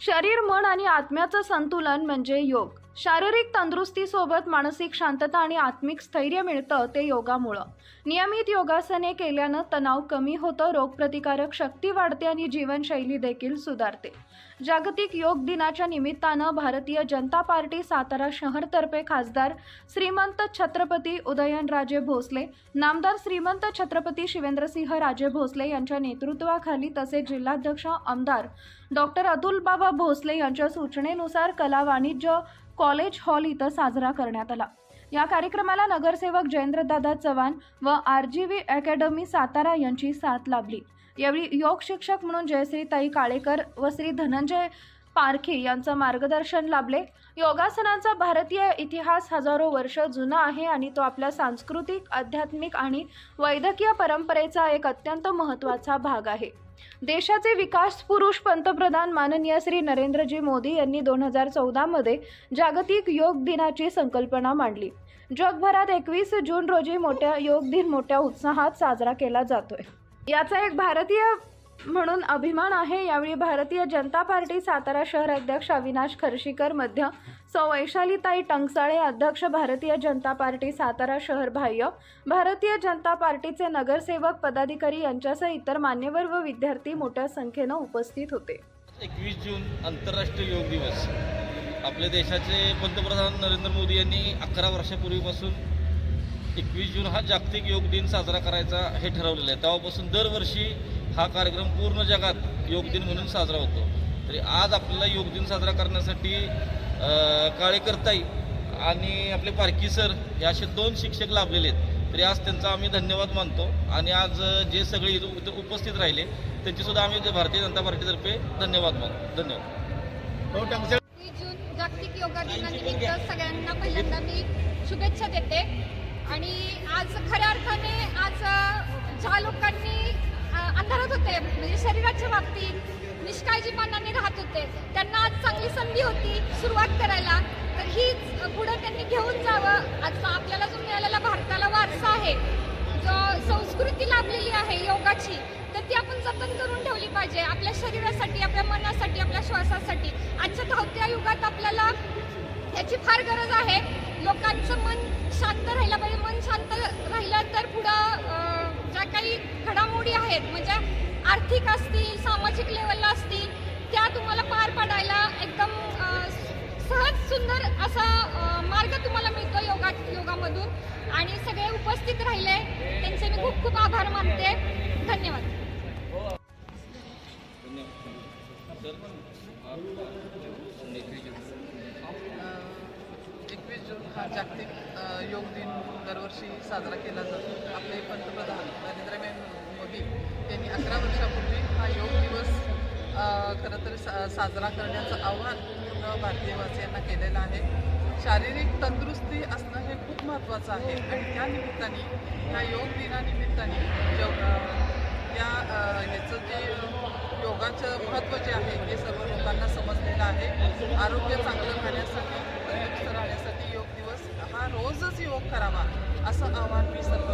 शरीर मन आणि आत्म्याचं संतुलन म्हणजे योग. शारीरिक तंदुरुस्तीसोबत मानसिक शांतता आणि आत्मिक स्थैर्य मिळतं ते योगामुळं. नियमित योगासने केल्यानं तणाव कमी होतं रोगप्रतिकारक शक्ती वाढते आणि जीवनशैली देखील सुधारते. जागतिक योग दिनाच्या निमित्तानं भारतीय जनता पार्टी सातारा शहरतर्फे खासदार श्रीमंत छत्रपती उदयनराजे भोसले नामदार श्रीमंत छत्रपती शिवेंद्रसिंह राजे भोसले यांच्या नेतृत्वाखाली तसेच जिल्हाध्यक्ष आमदार डॉक्टर अतुलबाबा भोसले यांच्या सूचनेनुसार कला वाणिज्य कॉलेज हॉल इथं साजरा करण्यात आला. या कार्यक्रमाला नगरसेवक जयेंद्रदादा चव्हाण व R G V academy Satara यांची साथ लाभली. यावेळी योग शिक्षक म्हणून जयश्रीताई काळेकर व श्री धनंजय पारखे यांचं मार्गदर्शन लाभले. योगासनांचा भारतीय इतिहास हजारो वर्ष जुना आहे आणि तो आपल्या सांस्कृतिक आध्यात्मिक आणि वैद्यकीय परंपरेचा एक अत्यंत महत्त्वाचा भाग आहे. देशाचे विकास पुरुष पंतप्रधान माननीय श्री नरेंद्रजी मोदी यांनी दोन हजार चौदामध्ये जागतिक योग दिनाची संकल्पना मांडली. जगभरात एकवीस जून रोजी मोठ्या योग दिन मोठ्या उत्साहात साजरा केला जातोय. याचा एक भारतीय म्हणून अभिमान आहे. यावेळी भारतीय जनता पार्टी सातारा शहर अध्यक्ष अविनाश खर्शीकर मध्य सौ वैशालीताई टंकसाळे अध्यक्ष भारतीय जनता पार्टी सातारा शहर बाह्य भारतीय जनता पार्टीचे नगरसेवक पदाधिकारी यांच्यासह इतर मान्यवर व विद्यार्थी मोठ्या संख्येनं उपस्थित होते. एकवीस जून आंतरराष्ट्रीय योग दिवस. आपल्या देशाचे पंतप्रधान नरेंद्र मोदी यांनी अकरा वर्षापूर्वीपासून एकवीस जून हा जागतिक योग दिन साजरा करायचा हे ठरवलेलं आहे. तेव्हापासून दरवर्षी हा कार्यक्रम पूर्ण जगात योग दिन म्हणून साजरा होतो. तरी आज आपल्याला योग दिन साजरा करण्यासाठी अ, काळेकरताई आणि आपले पारकी सर हे असे दोन शिक्षक लाभलेले आहेत. तरी आज त्यांचा आम्ही धन्यवाद मानतो आणि आज जे सगळे इथं इथं उपस्थित राहिले त्यांचेसुद्धा आम्ही ते भारतीय जनता पार्टीतर्फे धन्यवाद मानतो धन्यवाद. जून जागतिक योगा दिनानिमित्त सगळ्यांना पहिल्यांदा मी शुभेच्छा देते. आणि आज खऱ्या अर्थाने आज ज्या लोकांनी होते म्हणजे शरीराच्या बाबतीत निष्काळजीपणाने राहत होते. त्यांना आज चांगली संधी होती सुरुवात करायला. तर हीच पुढे त्यांनी घेऊन जावं. आजचा आपल्याला जो मिळालेला भारताला वारसा आहे जो संस्कृती लाभलेली आहे योगाची तर ती आपण जतन करून ठेवली पाहिजे. आपल्या शरीरासाठी आपल्या मनासाठी आपल्या श्वासासाठी. आजच्या धावत्या युगात आपल्याला याची फार गरज आहे. लोकांचं मन शांत राहिलं पाहिजे. मन शांत राहिलं तर पुढं ज्या काही घडामोडी आहेत म्हणजे आर्थिक असतील सामाजिक लेवलला असतील त्या तुम्हाला पार पाडायला एकदम सहज सुंदर असा मार्ग तुम्हाला मिळतो योगा योगामधून. आणि सगळे उपस्थित राहिले त्यांचे मी खूप खूप आभार मानते. धन्यवाद. एकवीस जून हा जागतिक योग दिन दरवर्षी साजरा केला जातो. आपले पंतप्रधान नरेंद्र मोदी यांनी अकरा वर्षापूर्वी हा योग दिवस खरं तर सा साजरा करण्याचं आव्हान पूर्ण भारतीयवासियांना केलेलं आहे. शारीरिक तंदुरुस्ती असणं हे खूप महत्त्वाचं आहे. आणि त्या निमित्ताने ह्या योग दिनानिमित्ताने योग अ, या ह्याचं जे योगाचं महत्त्व जे आहे हे सर्व लोकांना समजलेलं आहे. आरोग्य चांगलं राहण्यासाठी तंदुरुस्त राहण्यासाठी योग दिवस हा रोजच योग करावा असं आव्हान मी सर्व